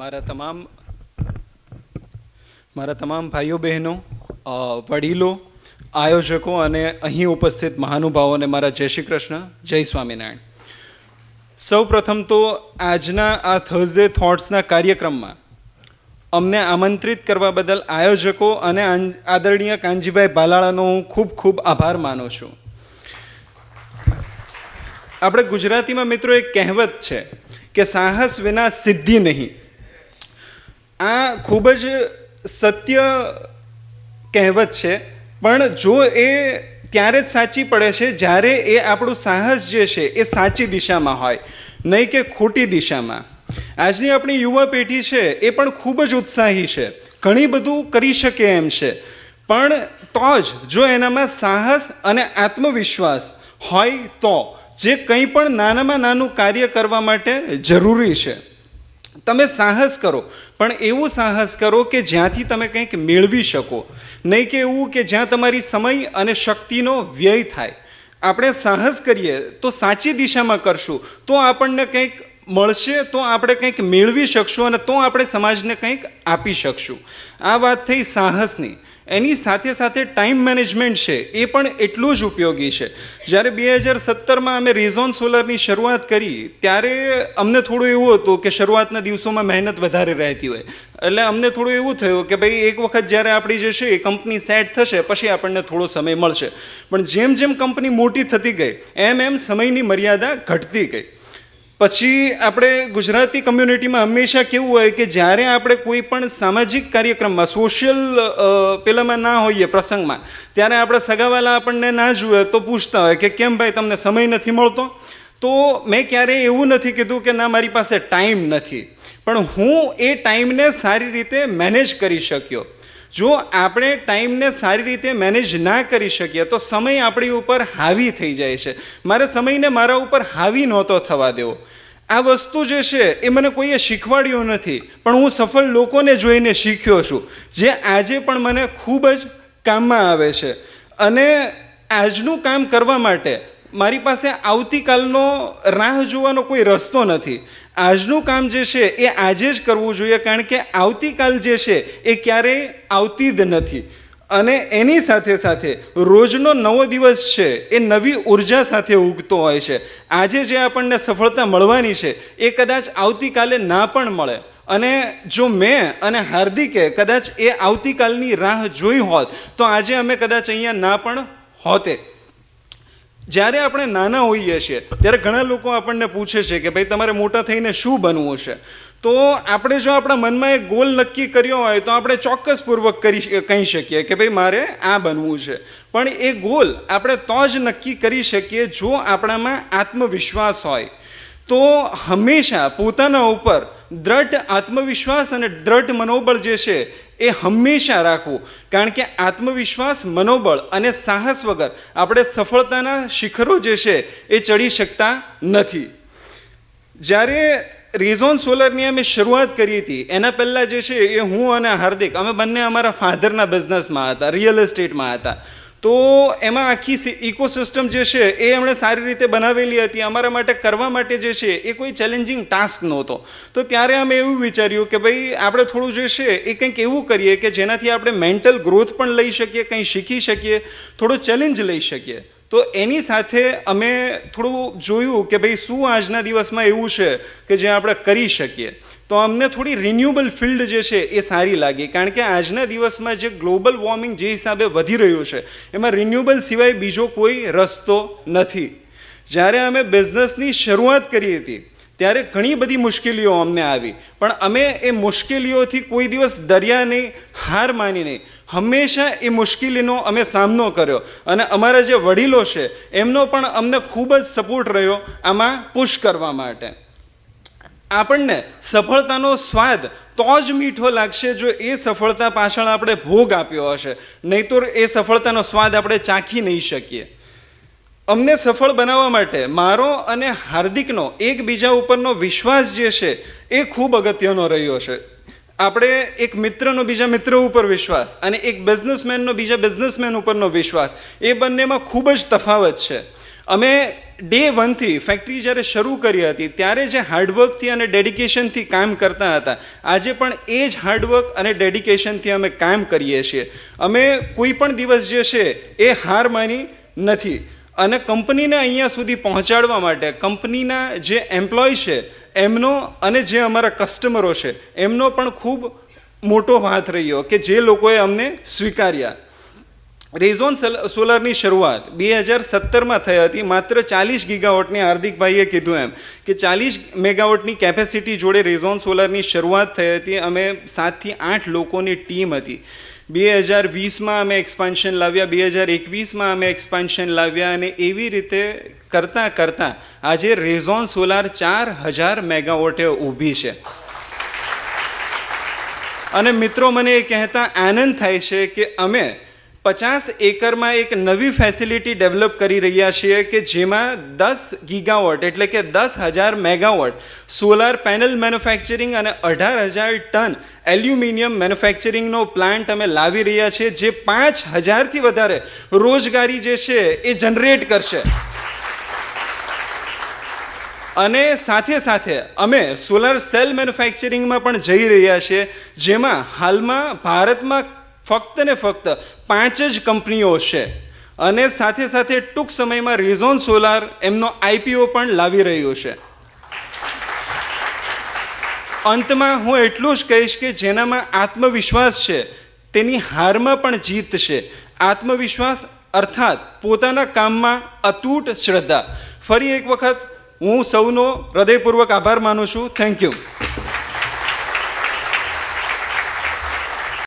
મારા તમામ મારા તમામ ભાઈઓ બહેનો વડીલો, આયોજકો અને અહીં ઉપસ્થિત મહાનુભાવોને મારા જય શ્રી કૃષ્ણ, જય સ્વામિનારાયણ. સૌ પ્રથમ તો આજના આ થર્સડે થોટ્સના કાર્યક્રમમાં અમને આમંત્રિત કરવા બદલ આયોજકો અને આદરણીય કાનજીભાઈ બાલાળાનો હું ખૂબ ખૂબ આભાર માનું છું. આપણે ગુજરાતીમાં મિત્રો એક કહેવત છે કે સાહસ વિના સિદ્ધિ નહીં. આ ખૂબ જ સત્ય કહેવત છે. પણ જો એ ત્યારે જ સાચી પડે છે, જ્યારે એ આપણું સાહસ જે છે, એ સાચી દિશામાં હોય, નહીં કે ખોટી દિશામાં. આજની આપણી યુવા પેઢી છે, એ પણ ખૂબ જ ઉત્સાહી છે. ઘણી બધું કરી શકે એમ છે. પણ તો જ જો એનામાં સાહસ અને આત્મવિશ્વાસ હોય તો, જે કંઈ પણ નાનામાં નાનું કાર્ય કરવા માટે જરૂરી છે. તમે સાહસ કરો. પણ એવું સાહસ કરો કે જ્યાંથી તમે કંઈક મેળવી શકો. નહીં કે એવું કે જ્યાં તમારી સમય અને શક્તિનો વ્યય થાય. આપણે સાહસ કરીએ તો સાચી દિશામાં કરશું. તો આપણને કંઈક મળશે તો આપણે કંઈક મેળવી શકશું અને તો આપણે સમાજને કંઈક આપી શકશું. આ વાત થઈ સાહસની. એની સાથે સાથે ટાઈમ મેનેજમેન્ટ છે, એ પણ એટલું જ ઉપયોગી છે. જ્યારે બે હજાર સત્તરમાં અમે રેઝોન સોલરની શરૂઆત કરી, ત્યારે અમને થોડું એવું હતું કે શરૂઆતના દિવસોમાં મહેનત વધારે રહેતી હોય. એટલે અમને થોડું એવું થયું કે ભાઈ, એક વખત જ્યારે આપણી જે છે એ કંપની સેટ થશે, પછી આપણને થોડો સમય મળશે. પણ જેમ જેમ કંપની મોટી થતી ગઈ, એમ એમ સમયની મર્યાદા ઘટતી ગઈ. પછી આપણે ગુજરાતી કમ્યુનિટીમાં હંમેશા કેવું હોય કે જ્યારે આપણે કોઈ પણ સામાજિક કાર્યક્રમમાં સોશિયલ પેલામાં ના હોઈએ પ્રસંગમાં, ત્યારે આપણે સગાવાલા આપણને ના જુએ તો પૂછતા હોય કે કેમ ભાઈ તમને સમય નથી મળતો? તો મેં ક્યારેય એવું નથી કીધું કે ના, મારી પાસે ટાઈમ નથી. પણ હું એ ટાઈમને સારી રીતે મેનેજ કરી શક્યો. જો આપણે ટાઈમને સારી રીતે મેનેજ ના કરી શકીએ, તો સમય આપણી ઉપર હાવી થઈ જાય છે. મારે સમયને મારા ઉપર હાવી નહોતો થવા દેવો. આ વસ્તુ જે છે, એ મને કોઈએ શીખવાડ્યું નથી, પણ હું સફળ લોકોને જોઈને શીખ્યો છું, જે આજે પણ મને ખૂબ જ કામમાં આવે છે. અને આજનું કામ કરવા માટે મારી પાસે આવતીકાલનો રાહ જોવાનો કોઈ રસ્તો નથી. આજનું કામ જે છે એ આજે જ કરવું જોઈએ, કારણ કે આવતીકાલ જે છે એ ક્યારેય આવતી જ નથી. અને એની સાથે સાથે રોજનો નવો દિવસ છે એ નવી ઊર્જા સાથે ઉગતો હોય છે. આજે જે આપણને સફળતા મળવાની છે એ કદાચ આવતીકાલે ના પણ મળે. અને જો મેં અને હાર્દિકે કદાચ એ આવતીકાલની રાહ જોઈ હોત, તો આજે અમે કદાચ અહીંયા ના પણ હોતે. જ્યારે આપણે નાના હોઈએ છીએ, ત્યારે ઘણા લોકો આપણને પૂછે છે કે, ભાઈ, તમારે મોટા થઈને શું બનવું છે? તો આપણે જો આપણા મનમાં એક ગોલ નક્કી કર્યો હોય, તો આપણે ચોક્કસપૂર્વક કરી કહી શકીએ કે, ભાઈ, મારે આ બનવું છે. પણ એ ગોલ આપણે તો જ નક્કી કરી શકીએ જો આપણામાં આત્મવિશ્વાસ હોય. તો હંમેશા પોતાના ઉપર દ્રઢ આત્મવિશ્વાસ અને દ્રઢ મનોબળ જે છે એ હંમેશા રાખવું. કારણ કે આત્મવિશ્વાસ, મનોબળ અને સાહસ વગર આપણે સફળતાના શિખરો જે છે એ ચડી શકતા નથી. જ્યારે રેઝોન સોલરની અમે શરૂઆત કરી હતી, એના પહેલાં જે છે એ હું અને હાર્દિક, અમે બંને અમારા ફાધરના બિઝનેસમાં હતા રિયલ એસ્ટેટમાં હતા. તો એમાં આખી ઇકોસિસ્ટમ જે છે, એ એમણે સારી રીતે બનાવેલી હતી. અમારા માટે, કરવા માટે જે છે, એ કોઈ ચેલેન્જિંગ ટાસ્ક નહોતો. તો ત્યારે અમે એવું વિચાર્યું કે ભાઈ, આપણે થોડું જે છે, એ કંઈક એવું કરીએ કે જેનાથી આપણે મેન્ટલ ગ્રોથ પણ લઈ શકીએ, કંઈ શીખી શકીએ, થોડો ચેલેન્જ લઈ શકીએ. તો એની સાથે અમે થોડું જોયું કે ભાઈ, શું આજના દિવસમાં એવું છે કે જે આપણે કરી શકીએ. તો અમને થોડી રિન્યુએબલ ફિલ્ડ જે છે એ સારી લાગી. કારણ કે આજના દિવસમાં જે ગ્લોબલ વોર્મિંગ જે હિસાબે વધી રહ્યું છે, એમાં રિન્યુએબલ સિવાય બીજો કોઈ રસ્તો નથી. જ્યારે અમે બિઝનેસની શરૂઆત કરી હતી, ત્યારે ઘણી બધી મુશ્કેલીઓ અમને આવી. પણ અમે એ મુશ્કેલીઓથી કોઈ દિવસ ડર્યા નહીં, હાર માની નહીં. હંમેશા એ મુશ્કેલીનો અમે સામનો કર્યો. અને અમારા જે વડીલો છે, એમનો પણ અમને ખૂબ જ સપોર્ટ રહ્યો આમાં પુશ કરવા માટે. આપણને સફળતાનો સ્વાદ તો જ મીઠો લાગશે જો એ સફળતા પાછળ આપણે ભોગ આપ્યો હશે. નહીં તો એ સફળતાનો સ્વાદ આપણે ચાખી નહીં શકીએ. અમને સફળ બનાવવા માટે મારો અને હાર્દિકનો એકબીજા ઉપરનો વિશ્વાસ જે છે એ ખૂબ અગત્યનો રહ્યો છે. આપણે એક મિત્રનો બીજા મિત્ર ઉપર વિશ્વાસ અને એક બિઝનેસમેનનો બીજા બિઝનેસમેન ઉપરનો વિશ્વાસ એ બંનેમાં ખૂબ જ તફાવત છે. અમે ડે વનથી ફેક્ટરી જ્યારે શરૂ કરી હતી, ત્યારે જે હાર્ડવર્કથી અને ડેડિકેશનથી કામ કરતા હતા, આજે પણ એ જ હાર્ડવર્ક અને ડેડિકેશનથી અમે કામ કરીએ છીએ. અમે કોઈ પણ દિવસ જે છે, એ હાર માની નથી. અને કંપનીને અહીંયા સુધી પહોંચાડવા માટે, કંપનીના જે એમ્પ્લોય છે, એમનો અને જે અમારા કસ્ટમરો છે, એમનો પણ ખૂબ મોટો હાથ રહ્યો કે જે લોકોએ અમને સ્વીકાર્યા. રેઝોન સોલારની શરૂઆત બે હજાર સત્તરમાં થઈ હતી. માત્ર ચાલીસ ગીગાવોટની હાર્દિકભાઈએ કીધું એમ કે ચાલીસ મેગાવોટની કેપેસિટી જોડે રેઝોન સોલારની શરૂઆત થઈ હતી. અમે સાતથી આઠ લોકોની ટીમ હતી. બે હજાર વીસમાં અમે એક્સપાન્શન લાવ્યા. બે હજાર એકવીસમાં અમે એક્સપાન્શન લાવ્યા અને એવી રીતે કરતાં કરતાં આજે રેઝોન સોલાર ચાર હજાર મેગાવોટે ઊભી છે. અને મિત્રો, મને એ કહેતા આનંદ થાય છે કે અમે પચાસ એકરમાં એક નવી ફેસિલિટી ડેવલપ કરી રહ્યા છીએ કે જેમાં દસ ગીગાવોટ એટલે કે દસ હજાર મેગાવોટ સોલાર પેનલ મેન્યુફેક્ચરિંગ અને અઢાર હજાર ટન એલ્યુમિનિયમ મેન્યુફેક્ચરિંગનો પ્લાન્ટ અમે લાવી રહ્યા છીએ, જે પાંચ હજારથી વધારે રોજગારી જે છે એ જનરેટ કરશે. અને સાથે સાથે અમે સોલાર સેલ મેન્યુફેક્ચરિંગમાં પણ જઈ રહ્યા છીએ, જેમાં હાલમાં ભારતમાં ફક્ત ને ફક્ત પાંચ જ કંપનીઓ છે. અને સાથે સાથે ટૂંક સમયમાં રેઝોન સોલાર એમનો આઈપીઓ પણ લાવી રહ્યો છે. અંતમાં હું એટલું જ કહીશ કે જેનામાં આત્મવિશ્વાસ છે, તેની હારમાં પણ જીત છે. આત્મવિશ્વાસ અર્થાત પોતાના કામમાં અતૂટ શ્રદ્ધા. ફરી એક વખત હું સૌનો હૃદયપૂર્વક આભાર માનું છું. Thank you